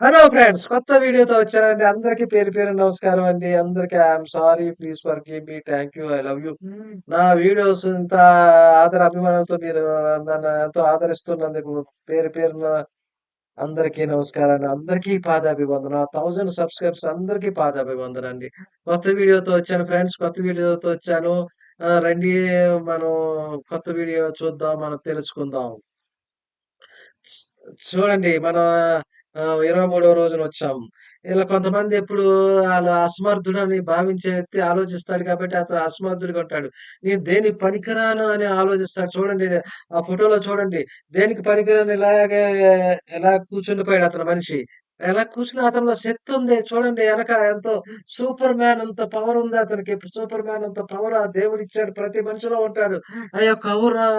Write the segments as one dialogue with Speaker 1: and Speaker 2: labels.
Speaker 1: Hello friends! కొత్త వీడియోతో వచ్చానండి. అందరికి పేరు పేరున నమస్కారం అండి. అందరికి I am sorry, please forgive me, thank you, I love you. నా వీడియోస్ ఇంత ఆదర అభిమానాలతో మీరు నన్ను ఎంతో ఆదరిస్తున్నందుకు పేరు పేరున అందరికీ నమస్కారాలు. అందరికీ పాదాభివందనం. ఆ 1000 సబ్‌స్క్రైబర్స్ అందరికీ పాదాభివందనండి. కొత్త వీడియోతో వచ్చాను ఫ్రెండ్స్. కొత్త వీడియోతో వచ్చాను. రండి మనం కొత్త వీడియో చూద్దాం. మనం తెలుసుకుందాం. చూడండి మన ఇరవై మూడవ రోజున వచ్చాం. ఇలా కొంతమంది ఎప్పుడు ఆళ్ళు అసమర్థుడని భావించే వ్యక్తి ఆలోచిస్తాడు కాబట్టి అతను అసమర్థుడిగా ఉంటాడు. నేను దేనికి పనికిరాను అని ఆలోచిస్తాడు. చూడండి ఆ ఫోటోలో చూడండి. దేనికి పనికిరాను ఇలాగే ఎలా కూర్చుండిపోయాడు అతను మనిషి. ఎలా కూర్చున్నా అతనిలో శక్తి ఉంది. చూడండి ఎనక ఎంతో సూపర్ మ్యాన్ అంత పవర్ ఉంది అతనికి. సూపర్ మ్యాన్ అంత పవర్ ఆ దేవుడిచ్చాడు. ప్రతి మనిషిలో ఉంటాడు. ఆ యొక్క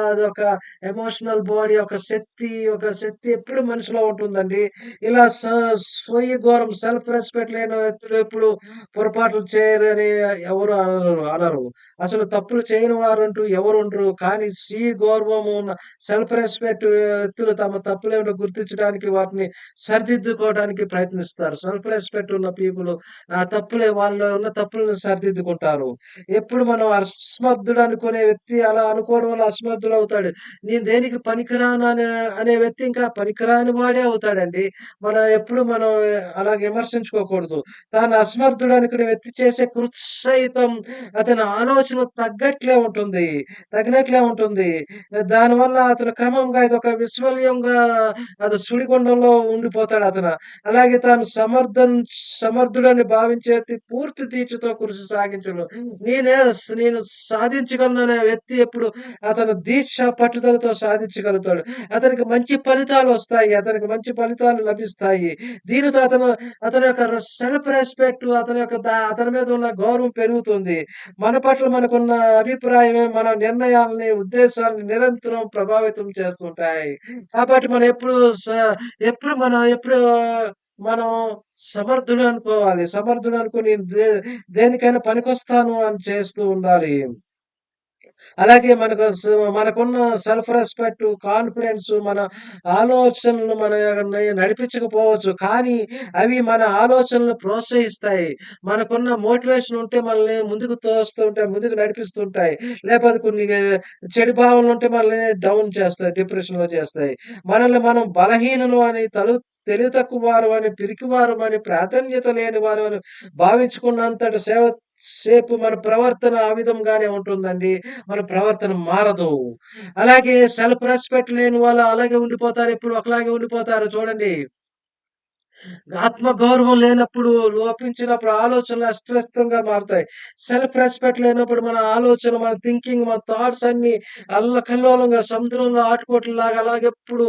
Speaker 1: అది ఒక ఎమోషనల్ బాడీ ఒక శక్తి, ఒక శక్తి ఎప్పుడు మనిషిలో ఉంటుందండి. ఇలా స్వయ ఘోరం సెల్ఫ్ రెస్పెక్ట్ లేని వ్యక్తులు ఎప్పుడు పొరపాట్లు చేయరని ఎవరు అనరు అనరు. అసలు తప్పులు చేయని వారు అంటూ ఎవరు ఉండరు కానీ స్వీయ గౌరవం ఉన్న సెల్ఫ్ రెస్పెక్ట్ వ్యక్తులు తమ తప్పులేమిటో గుర్తించడానికి వాటిని సరిదిద్దుకోవడానికి ప్రయత్నిస్తారు. సెల్ఫ్ రెస్పెక్ట్ ఉన్న పీపుల్ ఆ తప్పులే వాళ్ళలో ఉన్న తప్పులను సరిదిద్దుకుంటారు. ఎప్పుడు మనం అస్మర్థుడు అనుకునే వ్యక్తి అలా అనుకోవడం వల్ల అసమర్థుడవుతాడు. నేను దేనికి పనికిరాను అనే అనే వ్యక్తి ఇంకా పనికిరాని వాడే అవుతాడండి. మనం ఎప్పుడు మనం అలాగే విమర్శించుకోకూడదు. తాను అస్మర్థుడు అనుకునే వ్యక్తి చేసే కృషి సైతం అతని ఆలోచన తగ్గట్లే ఉంటుంది. తగినట్లే ఉంటుంది. దానివల్ల అతను క్రమంగా ఇది ఒక విశ్వల్యంగా అది సుడిగుండంలో ఉండిపోతాడు అతను. అలాగే తాను సమర్థన్ సమర్థుడని భావించే వ్యక్తి పూర్తి దీక్షతో కృషి సాగించును. నేనే నేను సాధించగలననే వ్యక్తి ఎప్పుడు అతను దీక్ష, పట్టుదలతో సాధించగలుగుతాడు. అతనికి మంచి ఫలితాలు వస్తాయి. అతనికి మంచి ఫలితాలు లభిస్తాయి. దీనితో అతను అతని యొక్క సెల్ఫ్ రెస్పెక్ట్ అతని యొక్క అతని మీద ఉన్న గౌరవం పెరుగుతుంది. మన పట్ల మనకున్న అభిప్రాయమే మన నిర్ణయాల్ని, ఉద్దేశాల్ని నిరంతరం ప్రభావితం చేస్తుంటాయి. కాబట్టి మనం ఎప్పుడు ఎప్పుడు మనం ఎప్పుడు మనం సమర్థుడు అనుకోవాలి. సమర్థుడు అనుకోని దేనికైనా పనికొస్తాను అని చేస్తూ ఉండాలి. అలాగే మనకు మనకున్న సెల్ఫ్ రెస్పెక్ట్, కాన్ఫిడెన్స్ మన ఆలోచనలు మనం నడిపించకపోవచ్చు. కానీ అవి మన ఆలోచనలు ప్రోత్సహిస్తాయి. మనకున్న మోటివేషన్ ఉంటే మనల్ని ముందుకు తోస్తుంటాయి. ముందుకు నడిపిస్తుంటాయి. లేకపోతే కొన్ని చెడు భావనలు ఉంటే మనల్ని డౌన్ చేస్తాయి. డిప్రెషన్‌లో చేస్తాయి. మనల్ని మనం బలహీనులు అని తలు తెలివి తక్కువ పిరికివారు అని ప్రాధాన్యత లేని వారు అని భావించుకున్నంతటి సేవ సేపు మన ప్రవర్తన ఆ విధంగానే ఉంటుందండి. మన ప్రవర్తన మారదు. అలాగే సెల్ఫ్ రెస్పెక్ట్ లేని వాళ్ళు అలాగే ఉండిపోతారు. ఎప్పుడు ఒకలాగే ఉండిపోతారు చూడండి. ఆత్మగౌరవం లేనప్పుడు, లోపించినప్పుడు ఆలోచనలు అస్తవ్యస్తంగా మారుతాయి. సెల్ఫ్ రెస్పెక్ట్ లేనప్పుడు మన ఆలోచన, మన థింకింగ్, మన థాట్స్ అన్ని అల్లకల్లోలంగా సముద్రంలో ఆటుపోట్లలాగా అలాగెప్పుడు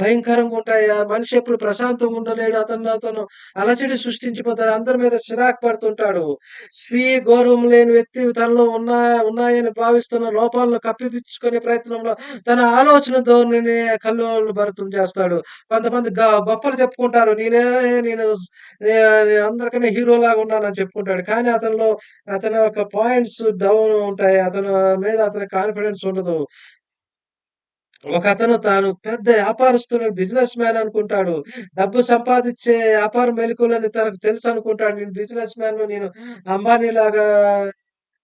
Speaker 1: భయంకరంగా ఉంటాయి. ఆ మనిషి ఎప్పుడు ప్రశాంతంగా ఉండలేడు. అతను అతను అలచడి సృష్టించిపోతాడు. అందరి మీద చిరాకు పడుతుంటాడు. స్వీయ గౌరవం లేని వ్యక్తి తనలో ఉన్న ఉన్నాయని భావిస్తున్న లోపాలను కప్పిపించుకునే ప్రయత్నంలో తన ఆలోచన ధోరణిని కల్లోలభరితం చేస్తాడు. కొంతమంది గ గొప్పలు చెప్పుకుంటారు. నేనే నేను అందరికన్నా హీరోలాగా ఉన్నానని చెప్పుకుంటాడు. కానీ అతనిలో అతని యొక్క పాయింట్స్ డౌన్ ఉంటాయి. అతని మీద అతనికి కాన్ఫిడెన్స్ ఉండదు. ఒకతను తాను పెద్ద వ్యాపారస్తుడు, బిజినెస్ మ్యాన్ అనుకుంటాడు. డబ్బు సంపాదిచ్చే వ్యాపార మెళకువలని తనకు తెలుసనుకుంటాడు. నేను బిజినెస్ మ్యాన్‌ను నేను అంబానీలాగా,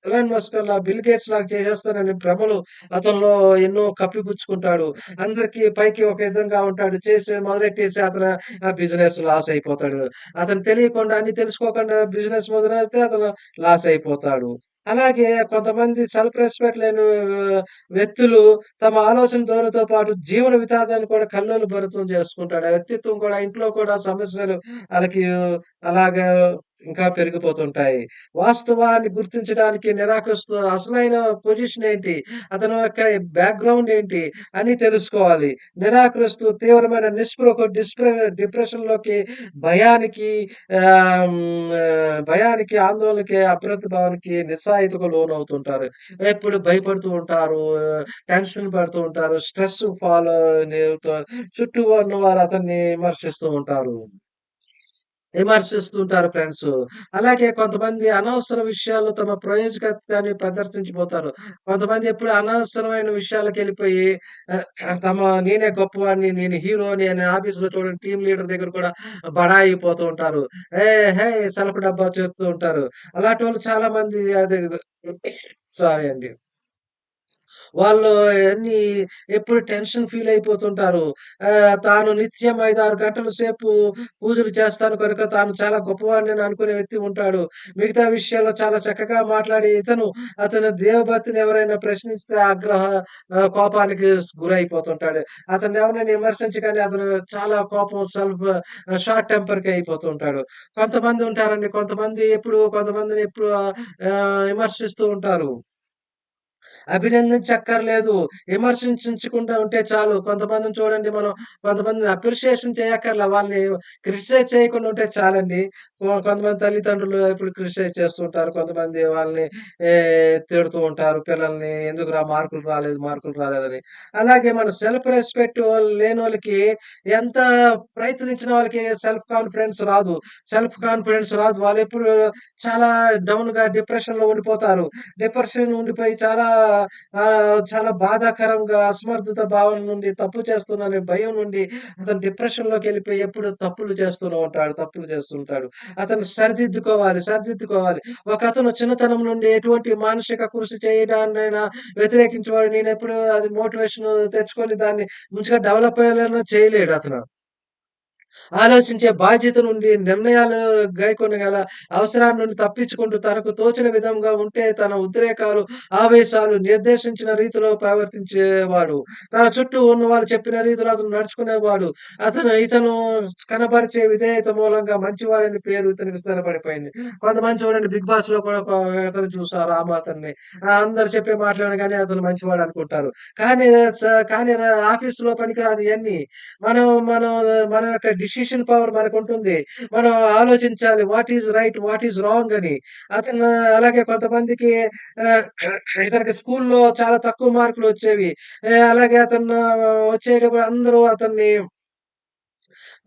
Speaker 1: ఎలాన్ మస్క్‌లా, బిల్ గేట్స్ లాగా చేసేస్తానని భ్రమలు అతనిలో ఎన్నో కప్పిపుచ్చుకుంటాడు. అందరికి పైకి ఒక విధంగా ఉంటాడు. చేసి మొదలెట్టేసి అతను బిజినెస్ లాస్ అయిపోతాడు. అతను తెలియకుండా అన్ని తెలుసుకోకుండా బిజినెస్ మొదలైతే అతను లాస్ అయిపోతాడు. అలాగే కొంతమంది సెల్ఫ్ రెస్పెక్ట్ లేని వ్యక్తులు తమ ఆలోచన ధోరణితో పాటు జీవన విధానాన్ని కూడా కల్లోలు భరితం చేసుకుంటాడు. ఆ వ్యక్తిత్వం కూడా ఇంట్లో కూడా సమస్యలు వాళ్ళకి అలాగే ఇంకా పెరిగిపోతుంటాయి. వాస్తవాన్ని గుర్తించడానికి నిరాకరిస్తూ అసలైన పొజిషన్ ఏంటి? అతని యొక్క బ్యాక్‌గ్రౌండ్ ఏంటి? అని తెలుసుకోవాలి. నిరాకరిస్తూ తీవ్రమైన నిస్పృహకు డిస్ప్రె డిప్రెషన్‌లోకి, భయానికి భయానికి, ఆందోళనకి, అభద్రత భావానికి, లోనవుతుంటారు. ఎప్పుడు భయపడుతూ ఉంటారు. టెన్షన్ పడుతూ ఉంటారు. స్ట్రెస్ ఫాలో చుట్టూ ఉన్న వారు అతన్ని విమర్శిస్తూ ఉంటారు. విమర్శిస్తుంటారు ఫ్రెండ్స్ అలాగే కొంతమంది అనవసర విషయాలు తమ ప్రయోజకత్వాన్ని ప్రదర్శించిపోతారు. కొంతమంది ఎప్పుడు అనవసరమైన విషయాలకు వెళ్ళిపోయి తమ నేనే గొప్పవాడిని, నేను హీరోని అని ఆఫీస్‌లో చూడండి టీం లీడర్ దగ్గర కూడా బడాయిపోతూ ఉంటారు. ఏ హే సలపు డబ్బా చెప్తూ ఉంటారు. అలాంటి వాళ్ళు చాలా మంది అది సారీ అండి. వాళ్ళు అన్ని ఎప్పుడు టెన్షన్ ఫీల్ అయిపోతుంటారు. తాను నిత్యం 5, 6 గంటల సేపు పూజలు చేస్తాను కనుక తాను చాలా గొప్పవాడిని అనుకునే వ్యక్తి ఉంటాడు. మిగతా విషయాల్లో చాలా చక్కగా మాట్లాడి ఇతను అతని దేవభక్తిని ఎవరైనా ప్రశ్నిస్తే ఆగ్రహ కోపానికి గురైపోతుంటాడు. అతన్ని ఎవరైనా విమర్శించగానే అతను చాలా కోపం సెల్ఫ్ షార్ట్ టెంపర్‌కి కి అయిపోతుంటాడు కొంతమంది ఉంటారండి. కొంతమంది ఎప్పుడు కొంతమందిని ఎప్పుడు విమర్శిస్తూ ఉంటారు. అభినందించక్కర్లేదు. విమర్శించకుండా ఉంటే చాలు. కొంతమందిని చూడండి మనం కొంతమందిని అప్రిషియేషన్ చేయక్కర్లే వాళ్ళని క్రిటిసైజ్ చేయకుండా ఉంటే చాలండి. కొంతమంది తల్లిదండ్రులు ఎప్పుడు క్రిటిసైజ్ చేస్తుంటారు కొంతమంది వాళ్ళని తిడుతూ ఉంటారు. పిల్లల్ని ఎందుకురా మార్కులు రాలేదు, మార్కులు రాలేదని. అలాగే మన సెల్ఫ్ రెస్పెక్ట్ లేని వాళ్ళకి ఎంత ప్రయత్నించిన వాళ్ళకి సెల్ఫ్ కాన్ఫిడెన్స్ రాదు. సెల్ఫ్ కాన్ఫిడెన్స్ రాదు. వాళ్ళు ఎప్పుడు చాలా డౌన్‌గా డిప్రెషన్‌లో ఉండిపోతారు. డిప్రెషన్ ఉండిపోయి చాలా చాలా బాధాకరంగా అసమర్థత భావన నుండి తప్పు చేస్తున్నానే భయం నుండి అతను డిప్రెషన్‌లోకెళ్ళిపోయి ఎప్పుడు తప్పులు చేస్తూనే ఉంటాడు. తప్పులు చేస్తుంటాడు. అతను సరిదిద్దుకోవాలి, సరిదిద్దుకోవాలి. ఒక అతను చిన్నతనం నుండి ఎటువంటి మానసిక కృషి చేయడాన్నైనా వ్యతిరేకించేవాడు. నేనెప్పుడు అది మోటివేషన్ తెచ్చుకొని దాన్ని మంచిగా డెవలప్ అయ్యేలా చేయలేడు అతను. ఆలోచించే బాధ్యత నుండి నిర్ణయాలు గైకొనగల అవసరాన్ని నుండి తప్పించుకుంటూ తనకు తోచిన విధంగా ఉంటే తన ఉద్రేకాలు, ఆవేశాలు నిర్దేశించిన రీతిలో ప్రవర్తించేవాడు. తన చుట్టూ ఉన్న వాళ్ళు చెప్పిన రీతిలో అతను నడుచుకునేవాడు. అతను ఇతను కనపరిచే విధేయత మూలంగా మంచివాడని పేరు ఇతనికి స్థిరపడిపోయింది. కొంతమంది చూడండి 'బిగ్ బాస్లో కూడా అతను చూసారు ఆమె అతన్ని. అందరు చెప్పే మాట్లాడిన కానీ అతను మంచివాడు అనుకుంటారు. కానీ కానీ కానీ ఆఫీస్‌లో పనికిరాదు ఇవన్నీ మనం మనం మన యొక్క డిసిషన్ పవర్ మనకుంటుంది. మనం ఆలోచించాలి. What is right? What is wrong అని. అతను అలాగే కొంతమందికి ఇతనికి స్కూల్‌లో చాలా తక్కువ మార్కులు వచ్చేవి అలాగే అతను వచ్చేటప్పుడు అందరూ అతన్ని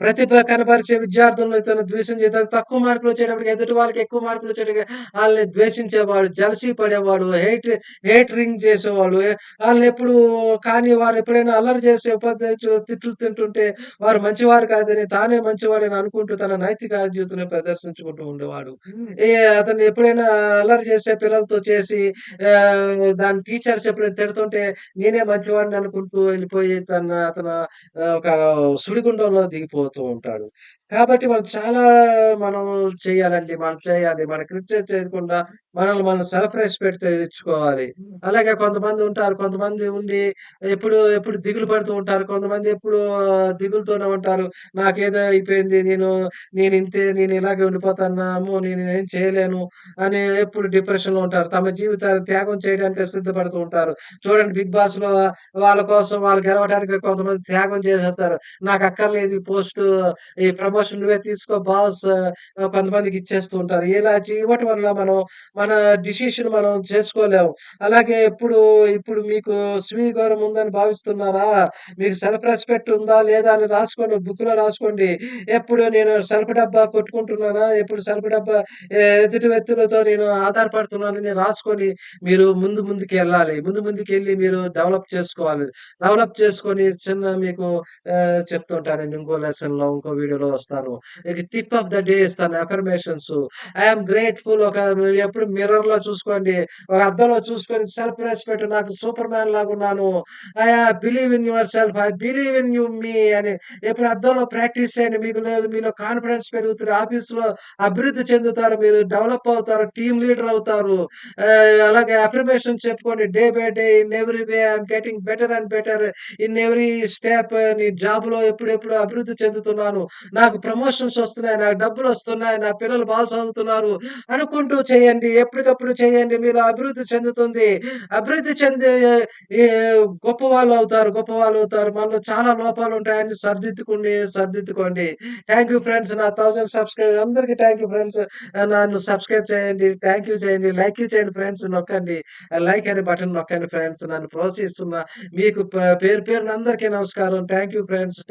Speaker 1: ప్రతిభ కనపరిచే విద్యార్థులను ఇతను ద్వేషం చేత తక్కువ మార్కులొచ్చేటప్పటికి ఎదుటి వాళ్ళకి ఎక్కువ మార్కులొచ్చేటప్పటికి ఆళ్ళని ద్వేషించేవాడు. జెలసీ పడేవాడు. హేట్ హేటరింగ్ చేసేవాళ్ళు. ఆళ్ళనెప్పుడు కానీ వారెప్పుడైనా అల్లరి చేసే ఉపాధ్యాయులు తిట్లు తింటుంటే వారు మంచివారు కాదని తానే మంచివాడని అనుకుంటూ తన నైతిక జీవితాన్ని ప్రదర్శించుకుంటూ ఉండేవాడు. ఏ అతను ఎప్పుడైనా అల్లరి చేసే పిల్లలతో చేసి దాని టీచర్స్ ఎప్పుడైనా తిడుతుంటే నేనే మంచివాడిని అనుకుంటూ వెళ్ళిపోయి తన అతను ఒక సుడిగుండంలో దిగిపోతూ ఉంటాడు. కాబట్టి మనం చాలా మనం చేయాలండి. మనం చేయాలి. మన క్రిటిసైజ్ చేయకుండా మనల్ని మనం సెల్ఫ్ రెస్పెక్ట్ తెచ్చుకోవాలి. అలాగే కొంతమంది ఉంటారు. కొంతమంది ఉండి ఎప్పుడు, ఎప్పుడు దిగులు పడుతూ ఉంటారు. కొంతమంది ఎప్పుడు దిగులుతోనే ఉంటారు. నాకేదో అయిపోయింది. నేను నేను ఇంతే నేను ఇలాగే ఉండిపోతాను. నేను ఏం చేయలేను అని ఎప్పుడు డిప్రెషన్‌లో ఉంటారు. తమ జీవితాన్ని త్యాగం చేయడానికి సిద్ధపడుతూ ఉంటారు. చూడండి 'బిగ్ బాస్‌లో' వాళ్ళ కోసం వాళ్ళు గెలవడానికి కొంతమంది త్యాగం చేసేస్తారు. నాకక్కర్లేదు ఈ పోస్టు, ఈ ప్రమోషన్ నువ్వే తీసుకో బాస్ కొంతమందికి ఇచ్చేస్తూ ఉంటారు. ఇలా ఇవ్వటం వల్ల మనం మన డిసిషన్ మనం చేసుకోలేము. అలాగే ఎప్పుడు ఇప్పుడు మీకు స్వీకారం ఉందని భావిస్తున్నారా? మీకు సెల్ఫ్ రెస్పెక్ట్ ఉందా? లేదా? అని రాసుకోండి. బుక్‌లో రాసుకోండి. ఎప్పుడు నేను సెల్ఫ్ డబ్బా కొట్టుకుంటున్నానా? ఎప్పుడు సెల్ఫ్ డబ్బా ఎదుటి వ్యక్తులతో నేను ఆధారపడుతున్నానని రాసుకొని మీరు ముందు ముందుకెళ్ళాలి. ముందు ముందుకెళ్ళి మీరు డెవలప్ చేసుకోవాలి. డెవలప్ చేసుకొని చిన్న మీకు చెప్తుంటానండి. ఇంకో లెసన్‌లో, ఇంకో వీడియోలో వస్తాను. ఇక టిప్ ఆఫ్ ద డే ఇస్తాను అఫర్మేషన్స్. ఐ గ్రేట్‌ఫుల్ ఒక ఎప్పుడు మిర్రర్లో చూసుకోండి. ఒక అద్దంలో చూసుకొని సెల్ఫ్ రెస్పెక్ట్ నాకు super man లాగున్నాను. I believe in yourself. I believe in you మీ అని ఎప్పుడు అద్దంలో ప్రాక్టీస్ చేయండి. మీకు మీలో కాన్ఫిడెన్స్ పెరుగుతున్న ఆఫీస్లో అభివృద్ధి చెందుతారు. మీరు డెవలప్ అవుతారు. టీమ్ లీడర్ అవుతారు. అలాగే అఫర్మేషన్ చెప్పుకోండి. Day by day in every way I'm getting better and better in every step నీ జాబ్‌లో ఎప్పుడెప్పుడు అభివృద్ధి చెందుతున్నాను. నాకు ప్రమోషన్స్ వస్తున్నాయి. నాకు డబ్బులు వస్తున్నాయి నా పిల్లలు బాగా చదువుతున్నారు అనుకుంటూ చేయండి. ఎప్పటికప్పుడు చేయండి. మీరు అభివృద్ధి చెందుతుంది. అభివృద్ధి చెంది గొప్ప వాళ్ళు అవుతారు మనలో చాలా లోపాలు ఉంటాయని సర్దిద్దుకుని సర్దిద్దుకోండి థ్యాంక్ యూ ఫ్రెండ్స్. నా థౌసండ్ సబ్‌స్క్రైబ్ అందరికి థ్యాంక్ యూ ఫ్రెండ్స్. నన్ను సబ్‌స్క్రైబ్ చేయండి. థ్యాంక్ యూ చేయండి. లైక్ యూ చేయండి ఫ్రెండ్స్ నొక్కండి. లైక్ అనే బటన్ నొక్కండి ఫ్రెండ్స్. నన్ను ప్రోత్సహిస్తున్న మీకు పేరు పేరున అందరికీ నమస్కారం. Thank you friends.